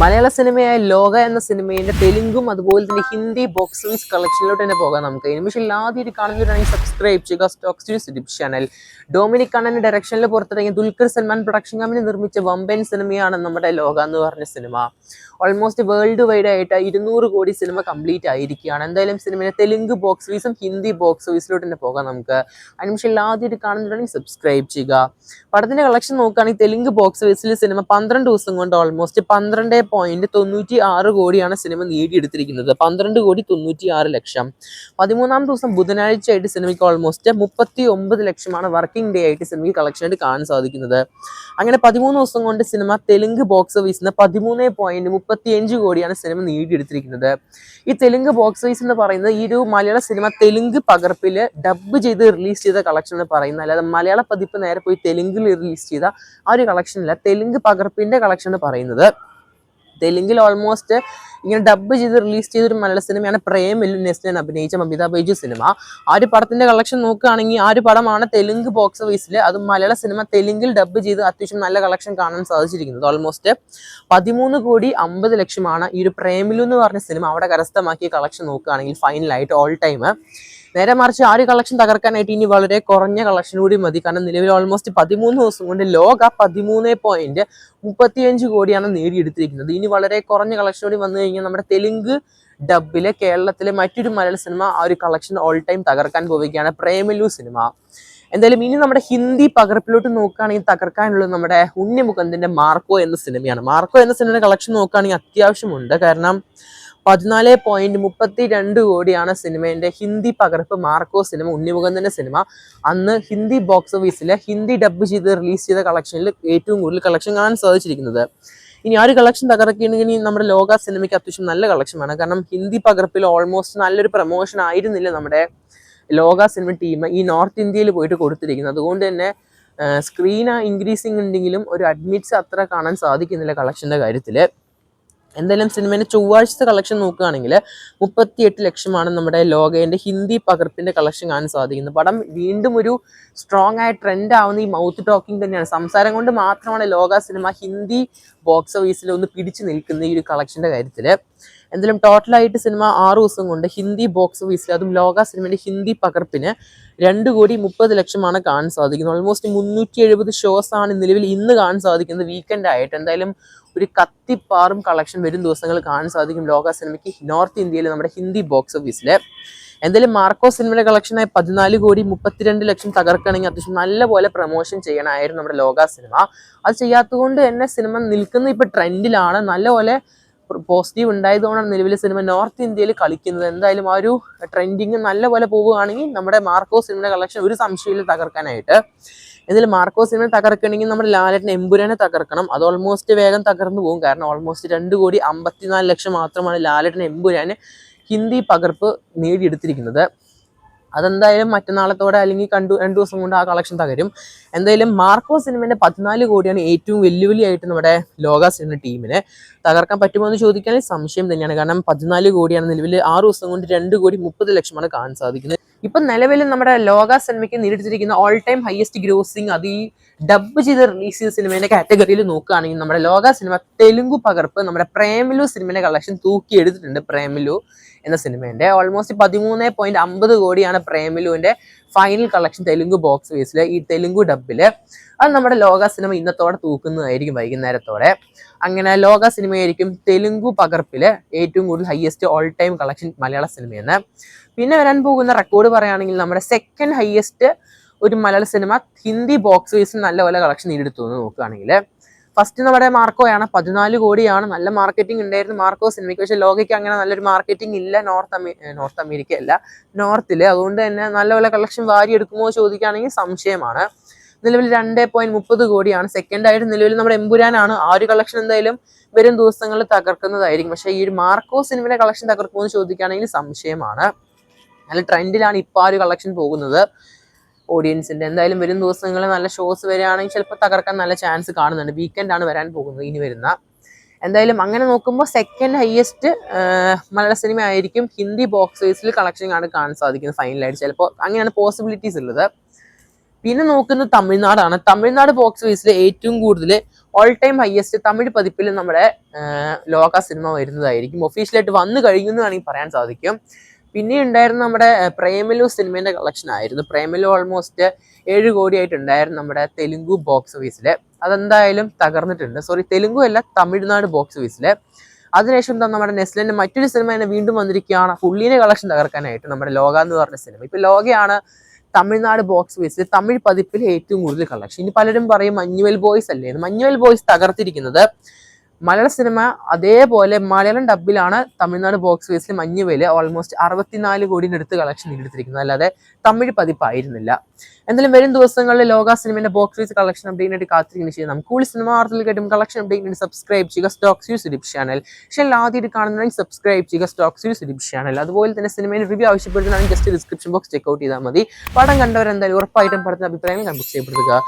മലയാള സിനിമയായ ലോക എന്ന സിനിമയുടെ തെലുങ്കും അതുപോലെ തന്നെ ഹിന്ദി ബോക്സ് ഓഫീസ് കളക്ഷനിലോട്ട് തന്നെ പോകാം നമുക്ക്. നിമിഷം ആദ്യമായിട്ട് കാണുന്നവരാണെങ്കിൽ സബ്സ്ക്രൈബ് ചെയ്യുക സ്റ്റോക്സ് യൂട്യൂബ് ചാനൽ ഡൊമിനിക് കണ്ണന്റെ ഡയറക്ഷനിൽ പുറത്തിറങ്ങിയ ദുൽഖർ സൽമാൻ പ്രൊഡക്ഷൻ കമ്പനി നിർമ്മിച്ച വമ്പൻ സിനിമയാണ് നമ്മുടെ ലോക എന്ന് പറഞ്ഞ സിനിമ. ഓൾമോസ്റ്റ് വേൾഡ് വൈഡ് ആയിട്ട് ഇരുന്നൂറ് കോടി സിനിമ കംപ്ലീറ്റ് ആയിരിക്കുകയാണ്. എന്തായാലും സിനിമയുടെ തെലുങ്ക് ബോക്സ് ഓഫീസും ഹിന്ദി ബോക്സ് ഓഫീസിലോട്ട് തന്നെ പോകാം നമുക്ക്. നിമിഷം ആദ്യമായിട്ട് കാണുന്നവരാണെങ്കിൽ സബ്സ്ക്രൈബ് ചെയ്യുക. പടത്തിന്റെ കളക്ഷൻ നോക്കുകയാണെങ്കിൽ തെലുങ്ക് ബോക്സ് ഓഫീസിൽ സിനിമ പന്ത്രണ്ട് ദിവസം കൊണ്ട് ഓൾമോസ്റ്റ് പന്ത്രണ്ട് പോയിന്റ് തൊണ്ണൂറ്റി ആറ് കോടിയാണ് സിനിമ നേടിയെടുത്തിരിക്കുന്നത്. പന്ത്രണ്ട് കോടി തൊണ്ണൂറ്റി ആറ് ലക്ഷം. പതിമൂന്നാം ദിവസം ബുധനാഴ്ച ആയിട്ട് സിനിമയ്ക്ക് ഓൾമോസ്റ്റ് മുപ്പത്തി ഒമ്പത് ലക്ഷമാണ് വർക്കിംഗ് ഡേ ആയിട്ട് സിനിമയ്ക്ക് കളക്ഷൻ ആയിട്ട് കാണാൻ സാധിക്കുന്നത്. അങ്ങനെ പതിമൂന്ന് ദിവസം കൊണ്ട് സിനിമ തെലുങ്ക് ബോക്സ് ഓഫീസിൽ നിന്ന് പതിമൂന്ന് പോയിന്റ് മുപ്പത്തി അഞ്ച് കോടിയാണ് സിനിമ നേടിയെടുത്തിരിക്കുന്നത്. ഈ തെലുങ്ക് ബോക്സ് ഓഫീസ് എന്ന് പറയുന്നത് ഈ ഒരു മലയാള സിനിമ തെലുങ്ക് പകർപ്പിൽ ഡബ് ചെയ്ത് റിലീസ് ചെയ്ത കളക്ഷൻ എന്ന് പറയുന്നത്. അല്ലാതെ മലയാള പതിപ്പ് നേരെ പോയി തെലുങ്കിൽ റിലീസ് ചെയ്ത ആ ഒരു കളക്ഷനല്ല തെലുങ്ക് പകർപ്പിന്റെ കളക്ഷൻ പറയുന്നത്. തെലുങ്കിൽ ഓൾമോസ്റ്റ് ഇങ്ങനെ ഡബ് ചെയ്ത് റിലീസ് ചെയ്തൊരു മലയാള സിനിമയാണ് പ്രേമിലും നെസ്ലിൻ അഭിനയിച്ച മമിത ബൈജു സിനിമ. ആ ഒരു പടത്തിന്റെ കളക്ഷൻ നോക്കുകയാണെങ്കിൽ ആ ഒരു പടമാണ് തെലുങ്ക് ബോക്സ് ഓഫീസിൽ അത് മലയാള സിനിമ തെലുങ്കിൽ ഡബ് ചെയ്ത് അത്യാവശ്യം നല്ല കളക്ഷൻ കാണാൻ സാധിച്ചിരിക്കുന്നത്. ഓൾമോസ്റ്റ് പതിമൂന്ന് കോടി അമ്പത് ലക്ഷമാണ് ഈ ഒരു പ്രേമിലു എന്ന് പറഞ്ഞ സിനിമ അവിടെ കരസ്ഥമാക്കിയ കളക്ഷൻ നോക്കുകയാണെങ്കിൽ ഫൈനലായിട്ട് ഓൾ ടൈം നേരെ മറിച്ച് ആ ഒരു കളക്ഷൻ തകർക്കാനായിട്ട് ഇനി വളരെ കുറഞ്ഞ കളക്ഷൻ കൂടി മതി. കാരണം നിലവിൽ ഓൾമോസ്റ്റ് പതിമൂന്ന് ദിവസം കൊണ്ട് ലോക പതിമൂന്ന് പോയിന്റ് മുപ്പത്തിയഞ്ച് കോടിയാണ് നേടിയെടുത്തിരിക്കുന്നത്. ഇനി വളരെ കുറഞ്ഞ കളക്ഷൻ കൂടി വന്നു കഴിഞ്ഞാൽ നമ്മുടെ തെലുങ്ക് ഡബിലെ കേരളത്തിലെ മറ്റൊരു മലയാള സിനിമ ആ ഒരു കളക്ഷൻ ഓൾ ടൈം തകർക്കാൻ പോവുകയാണ് പ്രേമലു സിനിമ എന്തായാലും ഇനി നമ്മുടെ ഹിന്ദി പകർപ്പിലോട്ട് നോക്കുകയാണെങ്കിൽ തകർക്കാനുള്ളത് നമ്മുടെ ഉണ്ണിമുഖന്തിന്റെ മാർക്കോ എന്ന സിനിമയാണ് മാർക്കോ എന്ന സിനിമയുടെ കളക്ഷൻ നോക്കുകയാണെങ്കിൽ അത്യാവശ്യമുണ്ട്. കാരണം പതിനാല് പോയിന്റ് മുപ്പത്തി രണ്ട് കോടിയാണ് സിനിമയുടെ ഹിന്ദി പകർപ്പ് മാർക്കോ സിനിമ ഉണ്ണിമുഖന്തിന്റെ സിനിമ. അന്ന് ഹിന്ദി ബോക്സ് ഓഫീസിലെ ഹിന്ദി ഡബ് ചെയ്ത് റിലീസ് ചെയ്ത കളക്ഷനിൽ ഏറ്റവും കൂടുതൽ കളക്ഷൻ കാണാൻ സാധിച്ചിരിക്കുന്നത്. ഇനി ആ ഒരു കളക്ഷൻ തകർക്കുകയാണെങ്കിൽ നമ്മുടെ ലോക സിനിമയ്ക്ക് അത്യാവശ്യം നല്ല കളക്ഷൻ വേണം കാരണം ഹിന്ദി പകർപ്പിൽ ഓൾമോസ്റ്റ് നല്ലൊരു പ്രൊമോഷൻ ആയിരുന്നില്ല നമ്മുടെ ലോക സിനിമ ടീം ഈ നോർത്ത് ഇന്ത്യയിൽ പോയിട്ട് കൊടുത്തിരിക്കുന്നത്. അതുകൊണ്ട് തന്നെ സ്ക്രീൻ ഇൻക്രീസിങ് ഉണ്ടെങ്കിലും ഒരു അഡ്മിറ്റ്സ് അത്ര കാണാൻ സാധിക്കുന്നില്ല കളക്ഷന്റെ കാര്യത്തിൽ എന്തായാലും സിനിമേന്റെ ചൊവ്വാഴ്ചത്തെ കളക്ഷൻ നോക്കുകയാണെങ്കിൽ മുപ്പത്തിയെട്ട് ലക്ഷമാണ് നമ്മുടെ ലോകേന്റെ ഹിന്ദി പകർപ്പിന്റെ കളക്ഷൻ കാണാൻ സാധിക്കുന്നത്. പടം വീണ്ടും ഒരു സ്ട്രോങ് ആയ ട്രെൻഡ് ആവുന്ന ഈ മൗത്ത് ടോക്കിംഗ് തന്നെയാണ്. സംസാരം കൊണ്ട് മാത്രമാണ് ലോക സിനിമ ഹിന്ദി ബോക്സ് ഓഫീസിൽ ഒന്ന് പിടിച്ചു നിൽക്കുന്ന ഈ ഒരു കളക്ഷന്റെ കാര്യത്തിൽ എന്തായാലും ടോട്ടലായിട്ട് സിനിമ ആറു ദിവസം കൊണ്ട് ഹിന്ദി ബോക്സ് ഓഫീസിൽ അതും ലോക സിനിമയുടെ ഹിന്ദി പകർപ്പിന് രണ്ട് കോടി മുപ്പത് ലക്ഷമാണ് കാണാൻ സാധിക്കുന്നത്. ഓൾമോസ്റ്റ് മുന്നൂറ്റി എഴുപത് ഷോസ് ആണ് നിലവിൽ ഇന്ന് കാണാൻ സാധിക്കുന്നത്. വീക്കെൻഡ് ആയിട്ട് എന്തായാലും ഒരു കത്തിപ്പാറും കളക്ഷൻ വരും ദിവസങ്ങൾ കാണാൻ സാധിക്കും ലോക സിനിമയ്ക്ക്. നോർത്ത് ഇന്ത്യയിൽ നമ്മുടെ ഹിന്ദി ബോക്സ് ഓഫീസിൽ എന്തായാലും മാർക്കോ സിനിമയുടെ കളക്ഷനായി പതിനാല് കോടി മുപ്പത്തിരണ്ട് ലക്ഷം തകർക്കണമെങ്കിൽ അത്യാവശ്യം നല്ലപോലെ പ്രൊമോഷൻ ചെയ്യണമായിരുന്നു നമ്മുടെ ലോക സിനിമ. അത് ചെയ്യാത്തതുകൊണ്ട് തന്നെ സിനിമ നിൽക്കുന്ന ഇപ്പൊ ട്രെൻഡിലാണ് നല്ലപോലെ പോസിറ്റീവ് ഉണ്ടായതുകൊണ്ടാണ് നിലവിൽ സിനിമ നോർത്ത് ഇന്ത്യയിൽ കളിക്കുന്നത്. എന്തായാലും ആ ഒരു ട്രെൻഡിങ് നല്ലപോലെ പോവുകയാണെങ്കിൽ നമ്മുടെ മാർക്കോ സിനിമയുടെ കളക്ഷൻ ഒരു സംശയമില്ല തകർക്കാനായിട്ട്. ഇതിൽ മാർക്കോ സിനിമ തകർക്കണമെങ്കിൽ നമ്മുടെ ലാലേട്ടൻ എമ്പുരാനെ തകർക്കണം. അത് ഓൾമോസ്റ്റ് വേഗം തകർന്നു പോകും. കാരണം ഓൾമോസ്റ്റ് രണ്ട് കോടി അമ്പത്തിനാല് ലക്ഷം മാത്രമാണ് ലാലേട്ടൻ എമ്പുരാന് ഹിന്ദി പകർപ്പ് നേടിയെടുത്തിരിക്കുന്നത്. അതെന്തായാലും മറ്റന്നാളത്തോടെ അല്ലെങ്കിൽ കണ്ടു രണ്ടു ദിവസം കൊണ്ട് ആ കളക്ഷൻ തകരും. എന്തായാലും മാർക്കോ സിനിമേന്റെ പതിനാല് കോടിയാണ് ഏറ്റവും വെല്ലുവിളിയായിട്ട് നമ്മുടെ ലോക സിനിമ ടീമിനെ തകർക്കാൻ പറ്റുമോ എന്ന് ചോദിക്കാൻ സംശയം തന്നെയാണ്. കാരണം പതിനാല് കോടിയാണ് നിലവിൽ ആറ് ദിവസം കൊണ്ട് രണ്ട് കോടി മുപ്പത് ലക്ഷമാണ് കാണാൻ സാധിക്കുന്നത്. ഇപ്പം നിലവിൽ നമ്മുടെ ലോക സിനിമയ്ക്ക് നേരിട്ടിരിക്കുന്ന ഓൾ ടൈം ഹയസ്റ്റ് ഗ്രോസിങ് അത് ഈ ഡബ് ചെയ്ത് റിലീസ് ചെയ്ത സിനിമേന്റെ കാറ്റഗറിയിൽ നോക്കുകയാണെങ്കിൽ നമ്മുടെ ലോക സിനിമ തെലുങ്ക് പകർപ്പ് നമ്മുടെ പ്രേമലു സിനിമയുടെ കളക്ഷൻ തൂക്കിയെടുത്തിട്ടുണ്ട്. പ്രേമലു. എന്ന സിനിമേന്റെ ഓൾമോസ്റ്റ് പതിമൂന്ന് പോയിന്റ് അമ്പത് കോടിയാണ് പ്രേമിലുവിന്റെ ഫൈനൽ കളക്ഷൻ തെലുങ്ക് ബോക്സ് ഓഫീസിൽ ഈ തെലുങ്ക് ഡബിൽ അത് നമ്മുടെ ലോക സിനിമ ഇന്നത്തോടെ തൂക്കുന്നതായിരിക്കും വൈകുന്നേരത്തോടെ. അങ്ങനെ ലോക സിനിമയായിരിക്കും തെലുങ്ക് പകർപ്പിൽ ഏറ്റവും കൂടുതൽ ഹയസ്റ്റ് ഓൾ ടൈം കളക്ഷൻ മലയാള സിനിമയെന്ന് പിന്നെ വരാൻ പോകുന്ന റെക്കോർഡ് പറയുകയാണെങ്കിൽ നമ്മുടെ സെക്കൻഡ് ഹയസ്റ്റ് ഒരു മലയാള സിനിമ ഹിന്ദി ബോക്സ് ഓഫീസിൽ നല്ലപോലെ കളക്ഷൻ നേടിയെടുത്തു നോക്കുകയാണെങ്കിൽ ഫസ്റ്റ് നമ്മുടെ മാർക്കോയാണ്. പതിനാല് കോടിയാണ്. നല്ല മാർക്കറ്റിംഗ് ഉണ്ടായിരുന്നു മാർക്കോ സിനിമയ്ക്ക് പക്ഷേ ലോകയ്ക്ക് അങ്ങനെ നല്ലൊരു മാർക്കറ്റിംഗ് ഇല്ല. നോർത്ത് അമേ നോർത്ത് അമേരിക്ക അല്ല നോർത്തിൽ അതുകൊണ്ട് തന്നെ നല്ല നല്ലപോലെ കളക്ഷൻ വാരിയെടുക്കുമോ ചോദിക്കുകയാണെങ്കിൽ സംശയമാണ്. നിലവിൽ രണ്ട് പോയിന്റ് മുപ്പത് കോടിയാണ്. സെക്കൻഡ് ആയിട്ട് നിലവിൽ നമ്മുടെ എമ്പുരാനാണ്. ആ ഒരു കളക്ഷൻ എന്തായാലും വരും ദിവസങ്ങളിൽ തകർക്കുന്നതായിരിക്കും. പക്ഷേ ഈ ഒരു മാർക്കോ സിനിമയുടെ കളക്ഷൻ തകർക്കുമോ എന്ന് ചോദിക്കുകയാണെങ്കിൽ സംശയമാണ്. നല്ല ട്രെൻഡിലാണ് ഇപ്പോൾ ആ ഒരു കളക്ഷൻ പോകുന്നത്. ഓഡിയൻസിന്റെ എന്തായാലും വരും ദിവസങ്ങളിൽ നല്ല ഷോസ് വരികയാണെങ്കിൽ ചിലപ്പോൾ തകർക്കാൻ നല്ല ചാൻസ് കാണുന്നുണ്ട്. വീക്കെൻഡ് ആണ് വരാൻ പോകുന്നത് ഇനി വരുന്ന. എന്തായാലും അങ്ങനെ നോക്കുമ്പോൾ സെക്കൻഡ് ഹയസ്റ്റ് മലയാള സിനിമ ആയിരിക്കും ഹിന്ദി ബോക്സ് ഓഫീസിൽ കളക്ഷൻ കാണാൻ സാധിക്കുന്നത് ഫൈനലായിട്ട് ചിലപ്പോൾ അങ്ങനെയാണ് പോസിബിലിറ്റീസ് ഉള്ളത്. പിന്നെ നോക്കുന്നത് തമിഴ്നാടാണ്. തമിഴ്നാട് ബോക്സ് ഓഫീസിൽ ഏറ്റവും കൂടുതൽ ഓൾ ടൈം ഹയസ്റ്റ് തമിഴ് പതിപ്പിൽ നമ്മുടെ ലോക സിനിമ വരുന്നതായിരിക്കും. ഒഫീഷ്യലായിട്ട് വന്നു കഴിഞ്ഞു എന്ന് വേണമെങ്കിൽ പറയാൻ സാധിക്കും. പിന്നെ ഉണ്ടായിരുന്ന നമ്മുടെ പ്രേമലു സിനിമേന്റെ കളക്ഷൻ ആയിരുന്നു. പ്രേമലു ഓൾമോസ്റ്റ് ഏഴ് കോടിയായിട്ടുണ്ടായിരുന്നു നമ്മുടെ തെലുങ്കു ബോക്സ് ഓഫീസിൽ അതെന്തായാലും തകർന്നിട്ടുണ്ട്. സോറി തെലുങ്കു അല്ല തമിഴ്നാട് ബോക്സ് ഓഫീസിൽ അതിനുശേഷം എന്താ നമ്മുടെ നെസ്ലിന്റെ മറ്റൊരു സിനിമ തന്നെ വീണ്ടും വന്നിരിക്കുകയാണ്. ഫുള്ളിനെ കളക്ഷൻ തകർക്കാനായിട്ട് നമ്മുടെ ലോക എന്ന് പറഞ്ഞ സിനിമ ഇപ്പോൾ ലോകയാണ് തമിഴ്നാട് ബോക്സ് ഓഫീസിൽ തമിഴ് പതിപ്പിൽ ഏറ്റവും കൂടുതൽ കളക്ഷൻ ഇനി പലരും പറയും മഞ്ഞുവൽ ബോയ്സ് അല്ലേ. മഞ്ഞുവൽ ബോയ്സ് തകർത്തിരിക്കുന്നത് മലയാള സിനിമ അതേപോലെ മലയാളം ഡബിലാണ് തമിഴ്നാട് ബോക്സ് ഓഫീസിൽ മഞ്ഞുവേൽ ഓൾമോസ്റ്റ് അറുപത്തിനാല് കോടിന്റെ അടുത്ത് കളക്ഷൻ നേടിയെടുത്തിരിക്കുന്നത് അല്ലാതെ തമിഴ് പതിപ്പായിരുന്നില്ല. എന്തായാലും വരും ദിവസങ്ങളിൽ ലോക സിനിമയുടെ ബോക്സ് ഓഫീസ് കളക്ഷൻ അപ്ഡേറ്റ് കാത്തിരിക്കുന്ന ചെയ്യാം കൂടുതൽ സിനിമ വാർത്തകൾ കേട്ടും കളക്ഷൻ അപ്ഡേറ്റ് സബ്സ്ക്രൈബ് ചെയ്യുക സ്റ്റോക്സ് യൂസ് യൂട്യൂബ് ചാനൽ പക്ഷേ ആദ്യമായിട്ട് കാണുന്നുണ്ടെങ്കിൽ സബ്സ്ക്രൈബ് ചെയ്യുക സ്റ്റോക്സ് യൂസ് യൂട്യൂബ് ചാനൽ അതുപോലെ തന്നെ സിനിമയുടെ review ആവശ്യപ്പെടുന്നതാണെങ്കിൽ just description box check out ചെയ്താൽ മതി. പടം കണ്ടവരെന്തായാലും ഉറപ്പായിട്ടും പടത്തിന്റെ അഭിപ്രായങ്ങൾ കൺബുക്ക് ചെയ്യപ്പെടുത്തുക